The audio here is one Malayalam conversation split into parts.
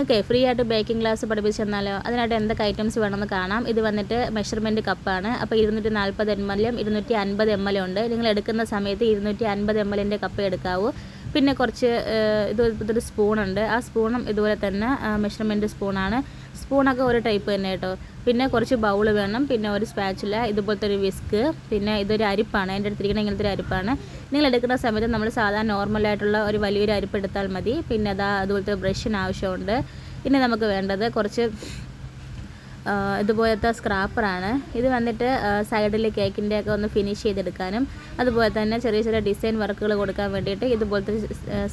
ഓക്കെ ഫ്രീ ആയിട്ട് ബേക്കിംഗ് ക്ലാസ് പഠിപ്പിച്ച് തന്നാലോ? അതിനായിട്ട് എന്തൊക്കെ ഐറ്റംസ് വേണമെന്ന് കാണാം. ഇത് വന്നിട്ട് മെഷർമെന്റ് കപ്പാണ് അപ്പോൾ ഇരുന്നൂറ്റി നാൽപ്പത് എം എല്ലും ഇരുന്നൂറ്റി അൻപത് എം ഉണ്ട്. നിങ്ങൾ എടുക്കുന്ന സമയത്ത് ഇരുന്നൂറ്റി അൻപത് എം കപ്പ് എടുക്കാവൂ. പിന്നെ കുറച്ച് ഇത് ഇതൊരു സ്പൂണുണ്ട് ആ സ്പൂണും ഇതുപോലെ തന്നെ മെഷർമെന്റ് സ്പൂണാണ് സ്പൂണൊക്കെ ഒരു ടൈപ്പ് തന്നെ കേട്ടോ. പിന്നെ കുറച്ച് ബൗൾ വേണം. പിന്നെ ഒരു സ്പാച്ചില ഇതുപോലത്തെ ഒരു വിസ്ക് പിന്നെ ഇതൊരു അരിപ്പാണ്. എന്റെ അടുത്തിരിക്കുന്ന ഇങ്ങനത്തെ ഒരു അരിപ്പാണ്. നിങ്ങൾ എടുക്കുന്ന സമയത്ത് നമ്മൾ സാധാരണ നോർമലായിട്ടുള്ള ഒരു വലിയൊരു അരിപ്പ് എടുത്താൽ മതി. പിന്നെ അതാ അതുപോലത്തെ ബ്രഷിന് ആവശ്യമുണ്ട്. പിന്നെ നമുക്ക് വേണ്ടത് കുറച്ച് ഇതുപോലത്തെ സ്ക്രാപ്പറാണ് ഇത് വന്നിട്ട് സൈഡിൽ കേക്കിന്റെ ഒക്കെ ഒന്ന് ഫിനിഷ് ചെയ്തെടുക്കാനും അതുപോലെ തന്നെ ചെറിയ ചെറിയ ഡിസൈൻ വർക്കുകൾ കൊടുക്കാൻ വേണ്ടിയിട്ട് ഇതുപോലത്തെ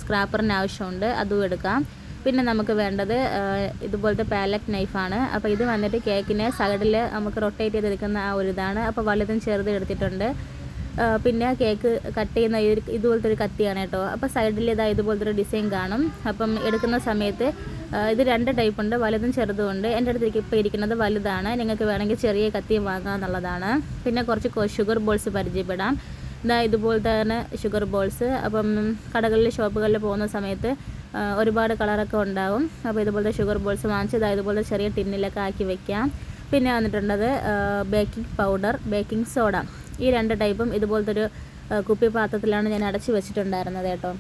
സ്ക്രാപ്പറിന് ആവശ്യമുണ്ട്. അതും എടുക്കാം. പിന്നെ നമുക്ക് വേണ്ടത് ഇതുപോലത്തെ പാലറ്റ് നൈഫാണ്. അപ്പോൾ ഇത് വന്നിട്ട് കേക്കിനെ സൈഡിൽ നമുക്ക് റൊട്ടേറ്റ് ചെയ്തെടുക്കുന്ന ആ ഒരു ഇതാണ്. അപ്പോൾ വലുതും ചെറുതും എടുത്തിട്ടുണ്ട്. പിന്നെ കേക്ക് കട്ട് ചെയ്യുന്ന ഇതുപോലത്തെ ഒരു കത്തിയാണ് കേട്ടോ. അപ്പോൾ സൈഡിൽ ഇതാ ഇതുപോലത്തെ ഒരു ഡിസൈൻ കാണും. അപ്പം എടുക്കുന്ന സമയത്ത് ഇത് രണ്ട് ടൈപ്പ് ഉണ്ട്. വലുതും ചെറുതും ഉണ്ട്. എന്റെ അടുത്തേക്ക് ഇപ്പോൾ ഇരിക്കുന്നത് വലുതാണ്. നിങ്ങൾക്ക് വേണമെങ്കിൽ ചെറിയ കത്തി വാങ്ങാമെന്നുള്ളതാണ് പിന്നെ കുറച്ച് ഷുഗർ ബോൾസ് പരിചയപ്പെടാം. ഇതാ ഇതുപോലത്തെ തന്നെ ഷുഗർ ബോൾസ്. അപ്പം കടകളിൽ ഷോപ്പുകളിൽ പോകുന്ന സമയത്ത് ഒരുപാട് കളറൊക്കെ ഉണ്ടാവും. അപ്പോൾ ഇതുപോലത്തെ ഷുഗർ ബോൾസ് വാങ്ങിച്ച് ഇതാ ഇതുപോലെ ചെറിയ ടിന്നിലൊക്കെ ആക്കി വെക്കാം. പിന്നെ വന്നിട്ടുള്ളത് ബേക്കിംഗ് പൗഡർ ബേക്കിംഗ് സോഡ ഈ രണ്ട് ടൈപ്പും ഇതുപോലത്തെ ഒരു കുപ്പി പാത്രത്തിലാണ് ഞാൻ അടച്ചു വെച്ചിട്ടുണ്ടായിരുന്നത് കേട്ടോ.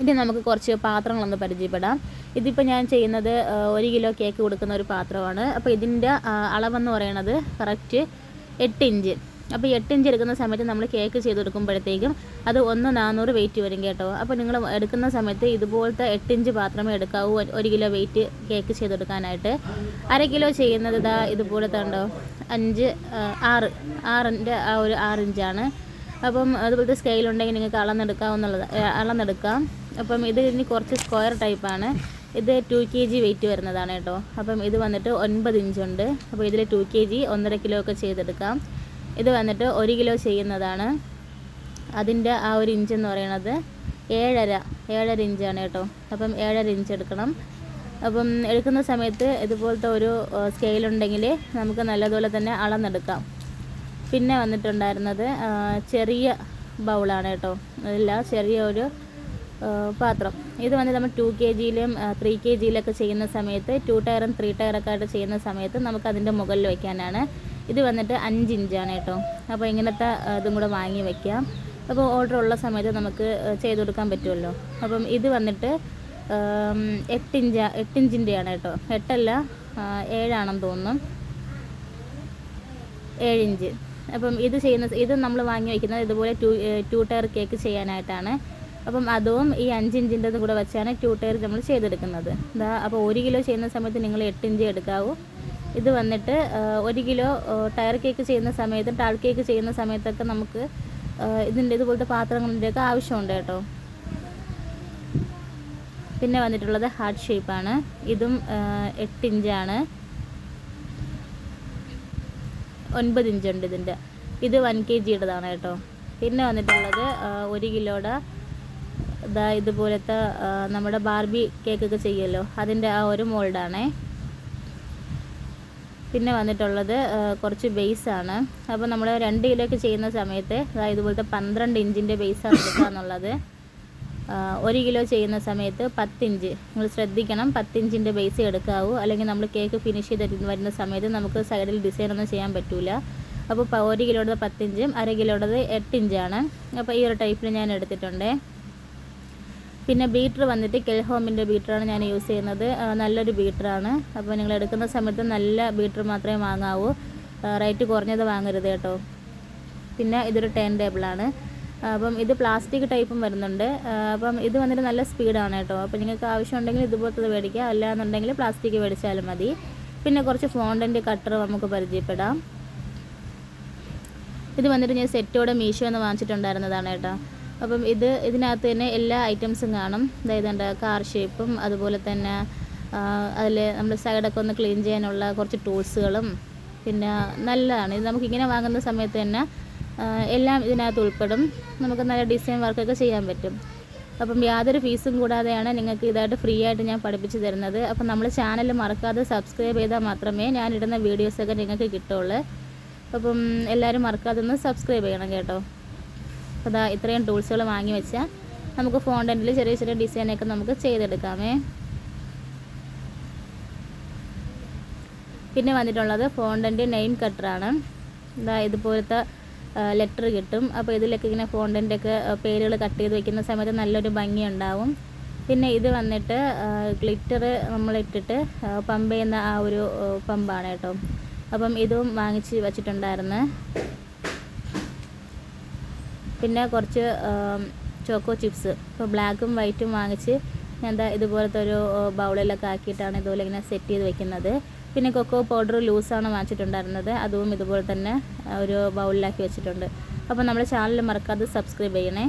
ഇനി നമുക്ക് കുറച്ച് പാത്രങ്ങളൊന്ന് പരിചയപ്പെടാം. ഇതിപ്പോൾ ഞാൻ ചെയ്യുന്നത് ഒരു കിലോ കേക്ക് കൊടുക്കുന്ന ഒരു പാത്രമാണ്. അപ്പോൾ ഇതിന്റെ അളവെന്ന് പറയുന്നത് കറക്റ്റ് എട്ട് ഇഞ്ച് അപ്പോൾ എട്ട് ഇഞ്ച് എടുക്കുന്ന സമയത്ത് നമ്മൾ കേക്ക് ചെയ്ത് കൊടുക്കുമ്പോഴത്തേക്കും അത് ഒന്ന് നാനൂറ് വെയിറ്റ് വരും കേട്ടോ. അപ്പോൾ നിങ്ങൾ എടുക്കുന്ന സമയത്ത് ഇതുപോലത്തെ എട്ട് ഇഞ്ച് പാത്രമേ എടുക്കാവൂ ഒരു- കിലോ വെയിറ്റ് കേക്ക് ചെയ്തെടുക്കാനായിട്ട് അര കിലോ ചെയ്യുന്നത് ഇതാ ഇതുപോലത്തെ ഉണ്ടോ? അഞ്ച് ആറ് ആറിന്റെ ആ ഒരു ആറ് ഇഞ്ചാണ് അപ്പം അതുപോലത്തെ സ്കെയിൽ ഉണ്ടെങ്കിൽ നിങ്ങൾക്ക് അളന്നെടുക്കാവുന്നുള്ളത് അളന്നെടുക്കാം. അപ്പം ഇത് ഇനി കുറച്ച് സ്ക്വയർ ടൈപ്പാണ് ഇത് ടു കെ ജി വെയിറ്റ് വരുന്നതാണ് കേട്ടോ. അപ്പം ഇത് വന്നിട്ട് ഒൻപത് ഇഞ്ചുണ്ട്. അപ്പോൾ ഇതിൽ ടു കെ ജി ഒന്നര കിലോ ഒക്കെ ചെയ്തെടുക്കാം. ഇത് വന്നിട്ട് ഒരു കിലോ ചെയ്യുന്നതാണ്. അതിന്റെ ആ ഒരു ഇഞ്ച് എന്ന് പറയുന്നത് ഏഴര ഏഴര ഇഞ്ചാണ് കേട്ടോ. അപ്പം ഏഴര ഇഞ്ച് എടുക്കണം. അപ്പം എടുക്കുന്ന സമയത്ത് ഇതുപോലത്തെ ഒരു സ്കെയിൽ ഉണ്ടെങ്കിൽ നമുക്ക് നല്ലതുപോലെ തന്നെ അളന്നെടുക്കാം. പിന്നെ വന്നിട്ടുണ്ടായിരുന്നത് ചെറിയ ബൗളാണ് കേട്ടോ. അതല്ല ചെറിയ ഒരു പാത്രം. ഇത് വന്ന് നമ്മൾ ടു കെ ജിയിലും ത്രീ കെ ജിയിലൊക്കെ ചെയ്യുന്ന സമയത്ത് ടു ടയറും ത്രീ ടയറൊക്കെ ആയിട്ട് ചെയ്യുന്ന സമയത്ത് നമുക്ക് അതിന്റെ മുകളിൽ വയ്ക്കാനാണ് ഇത് വന്നിട്ട് അഞ്ച് ഇഞ്ചാണ് കേട്ടോ. അപ്പോൾ ഇങ്ങനത്തെ ഇതും കൂടെ വാങ്ങി വയ്ക്കാം അപ്പോൾ ഓർഡർ ഉള്ള സമയത്ത് നമുക്ക് ചെയ്ത് കൊടുക്കാൻ പറ്റുമല്ലോ. അപ്പം ഇത് വന്നിട്ട് എട്ട് ഇഞ്ച് എട്ട് ഇഞ്ചിന്റെയാണ് കേട്ടോ. എട്ടല്ല ഏഴാണെന്ന് തോന്നുന്നു. ഏഴിഞ്ച് അപ്പം ഇത് ചെയ്യുന്ന ഇത് നമ്മൾ വാങ്ങി വയ്ക്കുന്നത് ഇതുപോലെ ടു ടു ടയർ കേക്ക് ചെയ്യാനായിട്ടാണ്. അപ്പം അതും ഈ അഞ്ച് ഇഞ്ചിന്റെതും കൂടെ വെച്ചാണ് ടു ടയർ നമ്മൾ ചെയ്തെടുക്കുന്നത്. ഇതാ അപ്പോൾ ഒരു കിലോ ചെയ്യുന്ന സമയത്ത് നിങ്ങൾ എട്ട് ഇഞ്ച് എടുക്കാവൂ. ഇത് വന്നിട്ട് ഒരു കിലോ ടയർ കേക്ക് ചെയ്യുന്ന സമയത്തും ടാൾ കേക്ക് ചെയ്യുന്ന സമയത്തൊക്കെ നമുക്ക് ഇതിന്റെ ഇതുപോലത്തെ പാത്രങ്ങളിന്റെയൊക്കെ ആവശ്യമുണ്ട് കേട്ടോ. പിന്നെ വന്നിട്ടുള്ളത് ഹാർട്ട് ഷേപ്പാണ് ഇതും എട്ട് ഇഞ്ചാണ് ഒൻപത് ഇഞ്ചുണ്ട് ഇതിന്റെ ഇത് വൺ കെ ജിയുടേതാണ് കേട്ടോ. പിന്നെ വന്നിട്ടുള്ളത് ഒരു കിലോയുടെ ഇതാ ഇതുപോലത്തെ നമ്മുടെ ബാർബി കേക്കൊക്കെ ചെയ്യുമല്ലോ അതിന്റെ ആ ഒരു മോൾഡാണേ പിന്നെ വന്നിട്ടുള്ളത് കുറച്ച് ബേസാണ് അപ്പോൾ നമ്മൾ രണ്ട് കിലോയ്ക്ക് ചെയ്യുന്ന സമയത്ത് അതായത് ഇതുപോലത്തെ പന്ത്രണ്ട് ഇഞ്ചിന്റെ ബേസാണ് എടുക്കുക എന്നുള്ളത് ഒരു കിലോ ചെയ്യുന്ന സമയത്ത് പത്തിഞ്ച് നിങ്ങൾ ശ്രദ്ധിക്കണം പത്തിഞ്ചിന്റെ ബേസ് എടുക്കാവൂ. അല്ലെങ്കിൽ നമ്മൾ കേക്ക് ഫിനിഷ് ചെയ്ത് വരുന്ന സമയത്ത് നമുക്ക് സൈഡിൽ ഡിസൈൻ ഒന്നും ചെയ്യാൻ പറ്റില്ല അപ്പോൾ ഒരു കിലോയുടെ പത്തിഞ്ചും അര കിലോയുടേത് എട്ടിഞ്ചാണ് അപ്പോൾ ഈ ഒരു ടൈപ്പിൽ ഞാൻ എടുത്തിട്ടുണ്ട്. പിന്നെ ബീറ്റർ വന്നിട്ട് കെൽഹോമിന്റെ ബീറ്ററാണ് ഞാൻ യൂസ് ചെയ്യുന്നത്. നല്ലൊരു ബീറ്ററാണ്. അപ്പോൾ നിങ്ങൾ എടുക്കുന്ന സമയത്ത് നല്ല ബീറ്റർ മാത്രമേ വാങ്ങാവൂ. റേറ്റ് കുറഞ്ഞത് വാങ്ങരുത് കേട്ടോ. പിന്നെ ഇതൊരു ടേൺ ടേബിളാണ്. അപ്പം ഇത് പ്ലാസ്റ്റിക് ടൈപ്പും വരുന്നുണ്ട്. അപ്പം ഇത് വന്നിട്ട് നല്ല സ്പീഡാണ് കേട്ടോ. അപ്പോൾ നിങ്ങൾക്ക് ആവശ്യമുണ്ടെങ്കിൽ ഇതുപോലത്തത് മേടിക്കുക അല്ലാന്നുണ്ടെങ്കിൽ പ്ലാസ്റ്റിക് മേടിച്ചാലും മതി. പിന്നെ കുറച്ച് ഫോണ്ടന്റ് കട്ടർ നമുക്ക് പരിചയപ്പെടാം. ഇത് വന്നിട്ട് ഞാൻ സെറ്റോടെ മീഷോ എന്ന് വാങ്ങിച്ചിട്ടുണ്ടായിരുന്നതാണ് കേട്ടോ. അപ്പം ഇത് ഇതിനകത്ത് തന്നെ എല്ലാ ഐറ്റംസും കാണും. അതായത് എന്താ കാർ ഷേപ്പും അതുപോലെ തന്നെ അതിൽ നമ്മൾ സൈഡൊക്കെ ഒന്ന് ക്ലീൻ ചെയ്യാനുള്ള കുറച്ച് ടൂൾസുകളും പിന്നെ നല്ലതാണ്. ഇത് നമുക്കിങ്ങനെ വാങ്ങുന്ന സമയത്ത് തന്നെ എല്ലാം ഇതിനകത്ത് ഉൾപ്പെടും. നമുക്ക് നല്ല ഡിസൈൻ വർക്കൊക്കെ ചെയ്യാൻ പറ്റും. അപ്പം യാതൊരു ഫീസും കൂടാതെയാണ് നിങ്ങൾക്ക് ഇതായിട്ട് ഫ്രീ ആയിട്ട് ഞാൻ പഠിപ്പിച്ചു തരുന്നത്. അപ്പം നമ്മൾ ചാനൽ മറക്കാതെ സബ്സ്ക്രൈബ് ചെയ്താൽ മാത്രമേ ഞാനിടുന്ന വീഡിയോസൊക്കെ നിങ്ങൾക്ക് കിട്ടുള്ളൂ. അപ്പം എല്ലാവരും മറക്കാതെ ഒന്ന് സബ്സ്ക്രൈബ് ചെയ്യണം കേട്ടോ. അതാ ഇത്രയും ടൂൾസുകൾ വാങ്ങി വെച്ചാൽ നമുക്ക് ഫോണ്ടന്റിൽ ചെറിയ ചെറിയ ഡിസൈനൊക്കെ നമുക്ക് ചെയ്തെടുക്കാമേ. പിന്നെ വന്നിട്ടുള്ളത് ഫോണ്ടന്റ് നെയിം കട്ടറാണ്. ഇതാ ഇതുപോലത്തെ ലെറ്റർ കിട്ടും. അപ്പോൾ ഇതിലൊക്കെ ഇങ്ങനെ ഫോണ്ടന്റ് ഒക്കെ പേരുകൾ കട്ട് ചെയ്ത് വെക്കുന്ന സമയത്ത് നല്ലൊരു ഭംഗി ഉണ്ടാവും. പിന്നെ ഇത് വന്നിട്ട് ഗ്ലിറ്റർ നമ്മളിട്ടിട്ട് പമ്പ് ചെയ്യുന്ന ആ ഒരു പമ്പാണ് കേട്ടോ. അപ്പം ഇതും വാങ്ങിച്ച് വെച്ചിട്ടുണ്ടായിരുന്നു. പിന്നെ കുറച്ച് ചോക്കോ ചിപ്സ് ഇപ്പോൾ ബ്ലാക്കും വൈറ്റും വാങ്ങിച്ച് ഞാൻ എന്താ ഇതുപോലത്തെ ഒരു ബൗളിലൊക്കെ ആക്കിയിട്ടാണ് ഇതുപോലെ ഇങ്ങനെ സെറ്റ് ചെയ്ത് വെക്കുന്നത്. പിന്നെ കൊക്കോ പൗഡർ ലൂസാണ് വാങ്ങിച്ചിട്ടുണ്ടായിരുന്നത്. അതും ഇതുപോലെ തന്നെ ഒരു ബൗളിലാക്കി വെച്ചിട്ടുണ്ട്. അപ്പോൾ നമ്മുടെ ചാനൽ മറക്കാതെ സബ്സ്ക്രൈബ് ചെയ്യണേ.